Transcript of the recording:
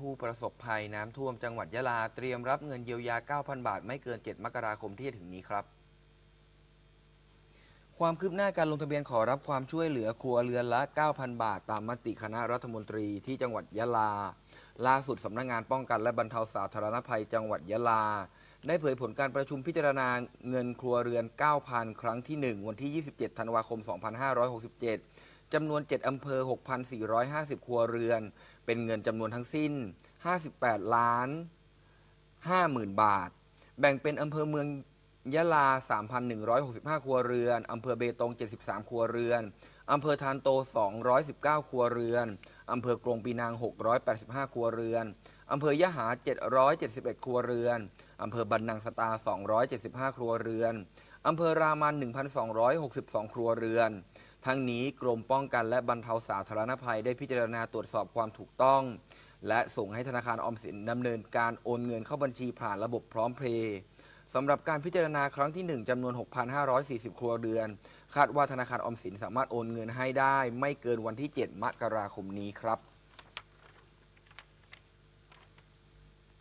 ผู้ประสบภัยน้ำท่วมจังหวัดยะลาเตรียมรับเงินเยียวยา 9,000 บาท ไม่เกิน 7 มกราคมที่จะถึงนี้ครับ ความคืบหน้าการลงทะเบียนขอรับความช่วยเหลือครัวเรือนละ 9,000 บาท ตามมติคณะรัฐมนตรีที่จังหวัดยะลา ล่าสุดสำนักงานป้องกันและบรรเทาสาธารณภัยจังหวัดยะลา ได้เผยผลการประชุมพิจารณาเงินครัวเรือน 9,000 ครั้งที่ 1 วันที่ 27 ธันวาคม 2567 จำนวน 7 อำเภอ 6,450 ครัวเรือน เป็นเงินจำนวนทั้งสิ้น 58 ล้าน 50,000 บาท แบ่งเป็นอำเภอเมืองยะลา 3,165 ครัวเรือน อำเภอเบตง 73 ครัวเรือน อำเภอทานโต 219 ครัวเรือน อำเภอกรงปีนาง 685 ครัวเรือน อำเภอยะหา 771 ครัวเรือน อำเภอบันนังสตา 275 ครัวเรือน อำเภอรามัน 1,262 ครัวเรือน ทั้งนี้กรมป้องกันและบรรเทาสาธารณภัยได้พิจารณาตรวจสอบความถูกต้อง และส่งให้ธนาคารออมสินดำเนินการโอนเงินเข้าบัญชีผ่านระบบพร้อมเพย์สำหรับการพิจารณาครั้งที่ 1จำนวน 6,540 ครัวเรือน คาดว่าธนาคารออมสินสามารถโอนเงินให้ได้ ไม่เกินวันที่ 7 มกราคมนี้ครับ